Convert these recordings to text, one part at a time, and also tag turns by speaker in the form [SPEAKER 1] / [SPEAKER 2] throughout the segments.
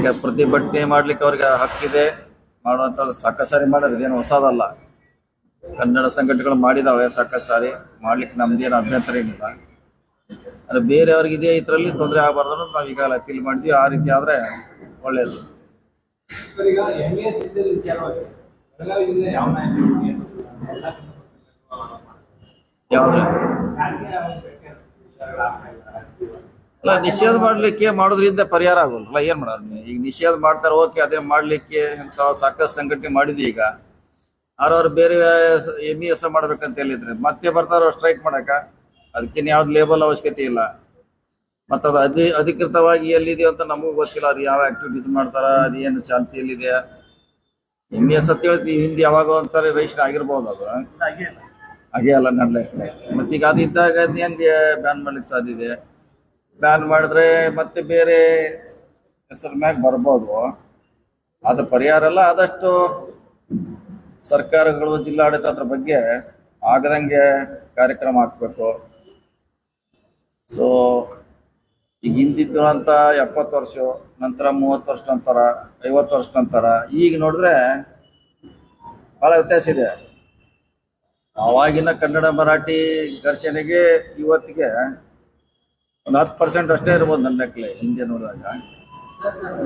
[SPEAKER 1] ಈಗ ಪ್ರತಿಭಟನೆ ಮಾಡ್ಲಿಕ್ಕೆ ಅವ್ರಿಗೆ ಹಕ್ಕಿದೆ ಮಾಡುವಂಥದ್ದು ಸಾಕಷ್ಟು ಸಾರಿ ಇದೇನು ಹೊಸದಲ್ಲ. ಕನ್ನಡ ಸಂಘಟನೆಗಳು ಮಾಡಿದಾವೆ ಸಾಕಷ್ಟು ಸಾರಿ ಮಾಡ್ಲಿಕ್ಕೆ ನಮ್ದೇನು ಅಭ್ಯಂತರ ಏನಿಲ್ಲ. ಅಂದ್ರೆ ಬೇರೆಯವ್ರಿಗೆ ಇದೇ ಇದರಲ್ಲಿ ತೊಂದರೆ ಆಗಬಾರ್ದು ನಾವು ಈಗಾಗಲೇ ಅಪೀಲ್ ಮಾಡಿದ್ವಿ. ಆ ರೀತಿ ಆದ್ರೆ ಒಳ್ಳೇದು. ಯಾವ್ದ್ರೆ ಅಲ್ಲ ನಿಷೇಧ ಮಾಡ್ಲಿಕ್ಕೆ ಮಾಡೋದ್ರಿಂದ ಪರಿಹಾರ ಆಗೋಲ್ಲ. ಏನ್ ಮಾಡೋದು ನೀವು? ಈಗ ನಿಷೇಧ ಮಾಡ್ತಾರೆ ಓಕೆ ಅದನ್ನ ಮಾಡ್ಲಿಕ್ಕೆ ಅಂತ ಸಾಕಷ್ಟು ಸಂಘಟನೆ ಮಾಡಿದ್ವಿ ಈಗ. ಅವ್ರವ್ರು ಬೇರೆ ಎಂ ಎಸ್ ಮಾಡ್ಬೇಕಂತ ಹೇಳಿದ್ರೆ ಮತ್ತೆ ಬರ್ತಾರ ಸ್ಟ್ರೈಕ್ ಮಾಡಕ ಅದಕ್ಕೆ ಯಾವ್ದು ಲೇಬಲ್ ಅವಶ್ಯಕತೆ ಇಲ್ಲ. ಮತ್ತ ಅದು ಅಧಿ ಅಧಿಕೃತವಾಗಿ ಎಲ್ಲಿದೆ ಅಂತ ನಮಗೂ ಗೊತ್ತಿಲ್ಲ. ಅದು ಯಾವ ಆಕ್ಟಿವಿಟೀಸ್ ಮಾಡ್ತಾರ ಅದು ಏನು ಚಾಲ್ತಿಯಲ್ಲಿದೆ ಎಂ ಎಸ್ ಅಂತ ಹೇಳ್ತೀವಿ ಹಿಂದೆ ಯಾವಾಗ ಒಂದ್ಸರಿ ರಿಜಿಸ್ಟರ್ ಆಗಿರ್ಬೋದು ಅದು. ಹಾಗೆ ಅಲ್ಲ. ನಡ್ಲಿಕ್ಕೆ ಮತ್ತೀಗ ಅದು ಇದ್ದಾಗ ಅದ್ ಹೆಂಗೆ ಬ್ಯಾನ್ ಮಾಡ್ಲಿಕ್ಕೆ ಸಾಧ್ಯ ಇದೆ? ಬ್ಯಾನ್ ಮಾಡಿದ್ರೆ ಮತ್ತೆ ಬೇರೆ ಹೆಸರ ಮ್ಯಾಗ ಬರ್ಬೋದು. ಅದು ಪರಿಹಾರ ಅಲ್ಲ ಆದಷ್ಟು ಸರ್ಕಾರಗಳು, ಜಿಲ್ಲಾಡಳಿತ ಅದ್ರ ಬಗ್ಗೆ ಆಗದಂಗೆ ಕಾರ್ಯಕ್ರಮ ಹಾಕ್ಬೇಕು. ಸೊ ಈಗ ಹಿಂದಿದ್ದು ಅಂತ ಎಪ್ಪತ್ತು ವರ್ಷ, ನಂತರ ಮೂವತ್ತು ವರ್ಷ ನಂತರ, ಐವತ್ತು ವರ್ಷ ನಂತರ, ಈಗ ನೋಡಿದ್ರೆ ಬಹಳ ವ್ಯತ್ಯಾಸ ಇದೆ. ಅವಾಗಿನ ಕನ್ನಡ, ಮರಾಠಿ ಘರ್ಷಣೆಗೆ, ಇವತ್ತಿಗೆ ಒಂದು ಹತ್ತು ಪರ್ಸೆಂಟ್ ಅಷ್ಟೇ ಇರ್ಬೋದು ನನ್ನ ಲೆಕ್ಕಲೆ ಹಿಂದೆ ನೋಡಿದಾಗ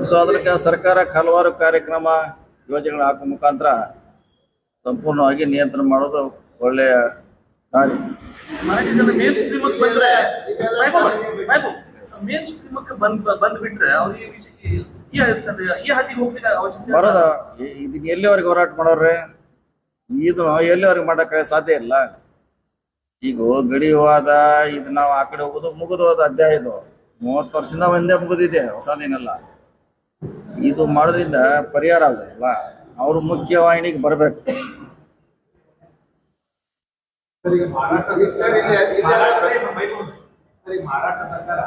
[SPEAKER 1] ಸೊ ಅದಕ್ಕೆ ಸರ್ಕಾರಕ್ಕೆ ಹಲವಾರು ಕಾರ್ಯಕ್ರಮ ಯೋಜನೆಗಳು ಹಾಕೋ ಮುಖಾಂತರ ಸಂಪೂರ್ಣವಾಗಿ ನಿಯಂತ್ರಣ ಮಾಡೋದು ಒಳ್ಳೆಯ ದಾರಿ. ಬರೋದ ಇದನ್ನ ಎಲ್ಲಿವರೆಗೆ ಹೋರಾಟ ಮಾಡೋರ್ರೆ? ಇದು ಎಲ್ಲಿವರೆಗೆ ಮಾಡಕ್ಕೆ ಸಾಧ್ಯ ಇಲ್ಲ. ಈಗ ಗಡಿ ಹೋದ ಇದು ನಾವು ಆ ಕಡೆ ಹೋಗೋದು ಮುಗಿದು ಹೋದ ಅಧ್ಯಾಯ ಇದು ಮೂವತ್ತು ವರ್ಷದಿಂದ ಒಂದೇ ಮುಗಿದಿದೆ ಹೊಸದೇನಲ್ಲ. ಇದು ಮಾಡೋದ್ರಿಂದ ಪರಿಹಾರ ಆಗಲ್ಲ ಅವರು ಮುಖ್ಯವಾಹಿನಿಗೆ ಬರ್ಬೇಕು.
[SPEAKER 2] ಸರ್ಕಾರ ಈಗ ಮಾರಾಟ
[SPEAKER 3] ಸರ್,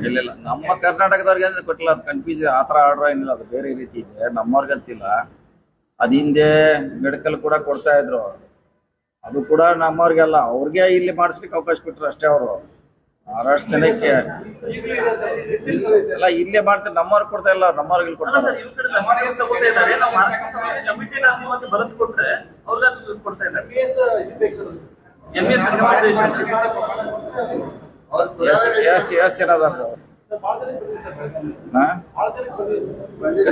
[SPEAKER 3] ಇಲ್ಲಿ- ಇಲ್ಲ.
[SPEAKER 1] ನಮ್ಮ ಕರ್ನಾಟಕದವ್ರಿಗೆ ಅಂದ್ರೆ ಕೊಟ್ಟಿಲ್ಲ ಅದು ಕನ್ಫ್ಯೂಸ್ ಆ ತರ ಆರ್ಡರ್ ಏನಿಲ್ಲ ಅದು ಬೇರೆ ರೀತಿ ಇದೆ. ನಮ್ಮವ್ರಿಗಂತಿಲ್ಲ ಅದ ಹಿಂದೆ ಮೆಡಿಕಲ್ ಕೂಡ ಕೊಡ್ತಾ ಇದ್ರು ಅದು ಕೂಡ ನಮ್ಮವ್ರಿಗೆಲ್ಲ ಅವ್ರಿಗೆ ಇಲ್ಲಿ ಮಾಡಿಸ್ಲಿಕ್ಕೆ ಅವಕಾಶ ಕೊಟ್ಟರು ಅಷ್ಟೇ ಅವರು. ಮಹಾರಾಷ್ಟ್ರ ಜನಕ್ಕೆ. ಎಲ್ಲ ಇಲ್ಲೇ ಮಾಡ್ತಾರೆ ನಮ್ಮವ್ರಿಗೆ ಕೊಡ್ತಾ ಇಲ್ಲ. ನಮ್ಮವ್ರಿಗೆ ಕೊಡ್ತಾರೆ
[SPEAKER 4] ಕೊಡ್ತಾರೆ
[SPEAKER 1] ಎಷ್ಟು ಎಷ್ಟು ಜನ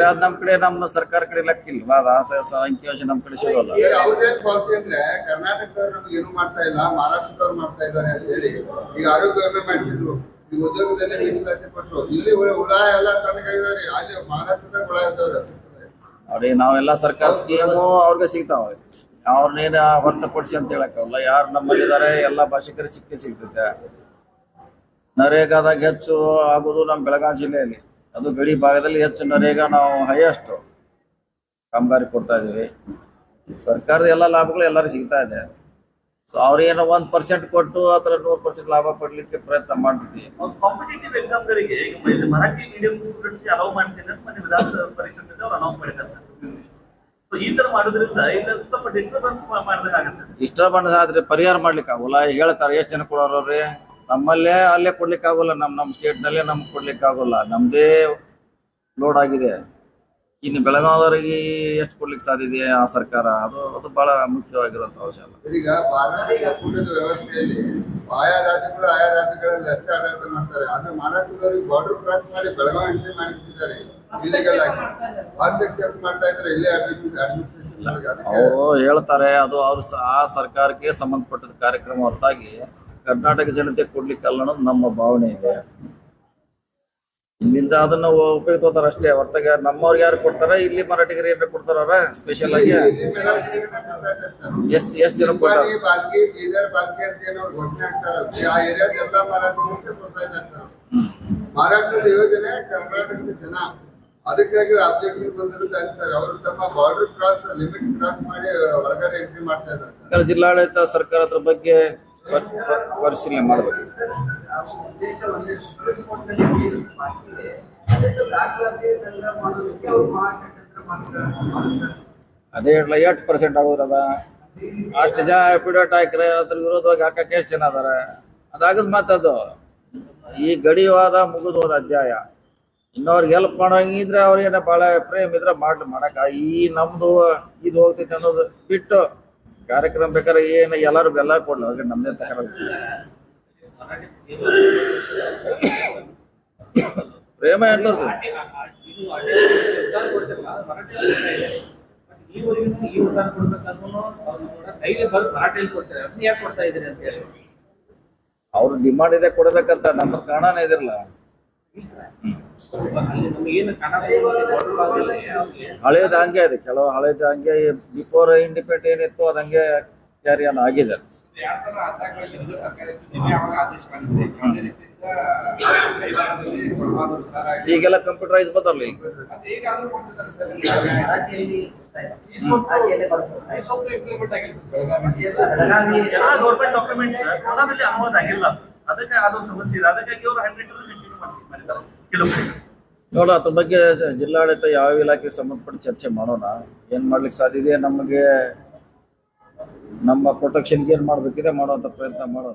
[SPEAKER 1] ಅದ್ ನಮ್ ಕಡೆ ನಮ್ಮ ಸರ್ಕಾರ ಕಡೆ ಲೆಕ್ಕ ಇಲ್ಲ ಅದು ಅಂಕಿಅಂಶ ನಮ್ ಕಡೆ ಸಿಗೋಲ್ಲ.
[SPEAKER 3] ಅಂದ್ರೆ ಕರ್ನಾಟಕದವ್ರು ನಮ್ಗೆ ಏನು ಮಾಡ್ತಾ ಇಲ್ಲ ಮಹಾರಾಷ್ಟ್ರದವ್ರು ಮಾಡ್ತಾ ಇದ್ದಾರೆ ಅಂತ ಹೇಳಿ ಈಗ ಆರೋಗ್ಯ ವಿಮೆ ಈಗ ಉದ್ಯೋಗದಲ್ಲಿ ಮೀಸಲಾತಿ ಇಲ್ಲಿ ಹುಳ ಎಲ್ಲ ಅಲ್ಲಿ ಮಹಾರಾಷ್ಟ್ರದಾಗ ಹುಳ ಇದ್ದವ್ರು
[SPEAKER 1] ನೋಡಿ ನಾವೆಲ್ಲ ಸರ್ಕಾರ ಸ್ಕೀಮು ಅವ್ರಿಗೆ ಸಿಗ್ತಾವೆ. ಅವ್ರನ್ನೇನ ಹೊರತುಪಡಿಸಿ ಅಂತ ಹೇಳಕ್ಕಾಗಲ್ಲ. ಯಾರು ನಮ್ಮಲ್ಲಿದ್ದಾರೆ ಎಲ್ಲ ಭಾಷಿಕರಿಗೆ ಸಿಕ್ಕಿ ಸಿಗ್ತದೆ ನರೇಗಾದಾಗ ಹೆಚ್ಚು ಆಗೋದು ನಮ್ಮ ಬೆಳಗಾವಿ ಜಿಲ್ಲೆಯಲ್ಲಿ. ಅದು ಗಡಿ ಭಾಗದಲ್ಲಿ ಹೆಚ್ಚು ನರೇಗಾ ನಾವು ಹೈಯೆಸ್ಟ್ ಕಾಮಗಾರಿ ಕೊಡ್ತಾ ಇದೀವಿ. ಸರ್ಕಾರದ ಎಲ್ಲ ಲಾಭಗಳು ಎಲ್ಲರಿಗೂ ಸಿಗ್ತಾ ಇದೆ. ಸೊ ಅವ್ರೇನೋ ಒಂದ್ ಪರ್ಸೆಂಟ್ ಕೊಟ್ಟು ಅದ್ರ ನೂರ್ ಪರ್ಸೆಂಟ್ ಲಾಭ ಪಡ್ಲಿಕ್ಕೆ ಪ್ರಯತ್ನ
[SPEAKER 4] ಮಾಡ್ತೀವಿ ಈ ತರ ಮಾಡೋದ್ರಿಂದ ಇಲ್ಲ ಸ್ವಲ್ಪ ಡಿಸ್ಟರ್ಬೆನ್ಸ್
[SPEAKER 1] ಆದ್ರೆ ಪರಿಹಾರ ಮಾಡ್ಲಿಕ್ಕೆ ಆಗೋಲ್ಲ. ಹೇಳ್ತಾರೆ ಎಷ್ಟು ಜನ ಕೊಡೋರ್ರಿ ನಮ್ಮಲ್ಲೇ ಅಲ್ಲೇ ಕೊಡ್ಲಿಕ್ಕೆ ಆಗೋಲ್ಲ. ನಮ್ ನಮ್ಮ ಸ್ಟೇಟ್ ನಲ್ಲೇ ನಮ್ಗೆ ಕೊಡ್ಲಿಕ್ಕೆ ಆಗೋಲ್ಲ. ನಮ್ದೇ ಲೋಡ್ ಆಗಿದೆ. ಇನ್ನು ಬೆಳಗಾವದವರಿಗೆ ಎಷ್ಟು ಕೊಡ್ಲಿಕ್ಕೆ ಸಾಧ್ಯ ಇದೆ ಆ ಸರ್ಕಾರ? ಅದು ಅದು ಬಹಳ ಮುಖ್ಯವಾಗಿರುವಂತ ಅಂಶ ಅಲ್ಲ.
[SPEAKER 3] ಈಗ ಭಾರತೀಯ ವ್ಯವಸ್ಥೆಯಲ್ಲಿ ಆಯಾ ರಾಜ್ಯಗಳು ಆಯಾ ರಾಜ್ಯಗಳಲ್ಲಿ ಅಷ್ಟೇ ಆಡಳಿತ ಮಾಡ್ತಾರೆ. ಆದ್ರೆ ಮಹಾರಾಷ್ಟ್ರದವ್ರಿಗೆ ಬಾರ್ಡರ್ ಕ್ರಾಸ್ ಮಾಡಿ ಬೆಳಗಾವಿ ಎಂಟ್ರಿ ಮಾಡಿಬಿಟ್ಟಿದ್ದಾರೆ ಇಲ್ಲಿಗಲ್ ಆಗಿ. ಎಕ್ಸೆಪ್ಟ್ ಮಾಡ್ತಾ ಇದ್ರೆ ಇಲ್ಲೇ
[SPEAKER 1] ಅವರು ಹೇಳ್ತಾರೆ ಅದು ಅವ್ರು ಆ ಸರ್ಕಾರಕ್ಕೆ ಸಂಬಂಧಪಟ್ಟದ ಕಾರ್ಯಕ್ರಮ ಹೊರತಾಗಿ ಕರ್ನಾಟಕ ಜನತೆ ಕೊಡ್ಲಿಕ್ಕೆ ಅಲ್ಲ ಅನ್ನೋದು ನಮ್ಮ ಭಾವನೆ ಇದೆ. ಇಲ್ಲಿಂದ ಅದನ್ನ ಉಪಯೋಗ ತಗೋತಾರ ಅಷ್ಟೇ ಹೊರತಾಗ ನಮ್ಮವ್ರಿಗೆ ಯಾರು ಕೊಡ್ತಾರ ಇಲ್ಲಿ ಮರಾಠಿಗರು ಏನಾರ ಕೊಡ್ತಾರ ಸ್ಪೆಷಲ್ ಆಗಿ ಎಷ್ಟ್ ಎಷ್ಟ್ ಜನ ಕೊಟ್ಟಾರ.
[SPEAKER 3] ಮಹಾರಾಷ್ಟ್ರದ ಯೋಜನೆ ಕರ್ನಾಟಕದ ಜನ ಅದಕ್ಕಾಗಿ ಅಬ್ಜೆಕ್ಷನ್ ಬಂದಿರೋದು ಸರ್ ಅವರು ತಮ್ಮ ಬಾರ್ಡರ್ ಕ್ರಾಸ್ ಲಿಮಿಟ್ ಕ್ರಾಸ್ ಮಾಡಿ ಹೊರಗಡೆ ಎಂಟ್ರಿ ಮಾಡ್ತಾ ಇದ್ದಾರೆ.
[SPEAKER 1] ಸರ್ಕಾರ, ಜಿಲ್ಲಾಡಳಿತ ಸರ್ಕಾರದ ಬಗ್ಗೆ ಪರಿಶೀಲನೆ ಮಾಡಬೇಕು. ಅದೇ ಹೇಳಲ್ಲ ಎಷ್ಟು ಪರ್ಸೆಂಟ್ ಆಗೋದ್ರದ. ಅಷ್ಟು ಜನ ಅಫಿಡೇಟ್ ಹಾಕ್ರೆ ಅದ್ರ ವಿರೋಧವಾಗಿ ಹಾಕಕ್ಕೆ ಎಷ್ಟು ಜನ ಅದಾರ? ಅದಾಗದ್ ಮಾತದು ಈ ಗಡಿವಾದ ಮುಗಿದು ಹೋದ ಅಧ್ಯಾಯ. ಇನ್ನವ್ರಿಗೆ ಹೆಲ್ಪ್ ಮಾಡೋಂಗಿದ್ರೆ ಅವ್ರಿಗೇನ ಬಹಳ ಪ್ರೇಮ್ ಇದ್ರೆ ಮಾಡ್ಲಿ ಮಾಡಕ. ಈ ನಮ್ದು ಇದು ಹೋಗ್ತೈತೆ ಅನ್ನೋದು ಬಿಟ್ಟು ಕಾರ್ಯಕ್ರಮ ಬೇಕಾದ್ರೆ ಏನು ಎಲ್ಲರೂ ಬೆಲ್ಲ ಕೊಡ್ಲಿ ಅವ್ರಿಗೆ ನಮ್ದೇ ತಗೊಳ ಪ್ರೇಮ
[SPEAKER 2] ಎಂಟರ್ದು ಅವ್ರ
[SPEAKER 1] ಡಿಮಾಂಡ್ ಇದೆ ಕೊಡ್ಬೇಕಂತ ನಮ್ಮ ಕಾಣಾನೇ ಇದಿರಲ್ಲ. ಹಳೇದು ಹಂಗೆ ಇದೆ ಕೆಲವು ಹಳೇದು ಹಂಗೆ ಬಿಫೋರ್ ಇಂಡಿಪೆಂಡೆಂಟ್ ಏನಿತ್ತು, ಅದು ಹಂಗೆ ಕ್ಯಾರಿ ಆನ್ ಆಗಿದೆ. ಈಗೆಲ್ಲ ಕಂಪ್ಯೂಟರೈಸ್ ಬರ್ತಾರಲ್ಲ ಈಗ?
[SPEAKER 4] ಗೌರ್ಮೆಂಟ್ ಅದಕ್ಕೆ ಅದೊಂದು ಸಮಸ್ಯೆ ಇದೆ ಅದಕ್ಕಾಗಿ ಅವರು ಕಂಟಿನ್ಯೂ ಮಾಡಿದ್ದಾರೆ
[SPEAKER 1] ನೋಡ, ಅದ್ರ ಬಗ್ಗೆ ಜಿಲ್ಲಾಡಳಿತ ಯಾವ ಇಲಾಖೆಗೆ ಸಂಬಂಧಪಟ್ಟ ಚರ್ಚೆ ಮಾಡೋಣ. ಏನ್ ಮಾಡ್ಲಿಕ್ಕೆ ಸಾಧ್ಯ ಇದೆ? ನಮಗೆ ನಮ್ಮ ಪ್ರೊಟೆಕ್ಷನ್ಗೆ ಏನ್ ಮಾಡ್ಬೇಕಿದೆ? ಮಾಡುವಂತ ಪ್ರಯತ್ನ ಮಾಡೋಣ.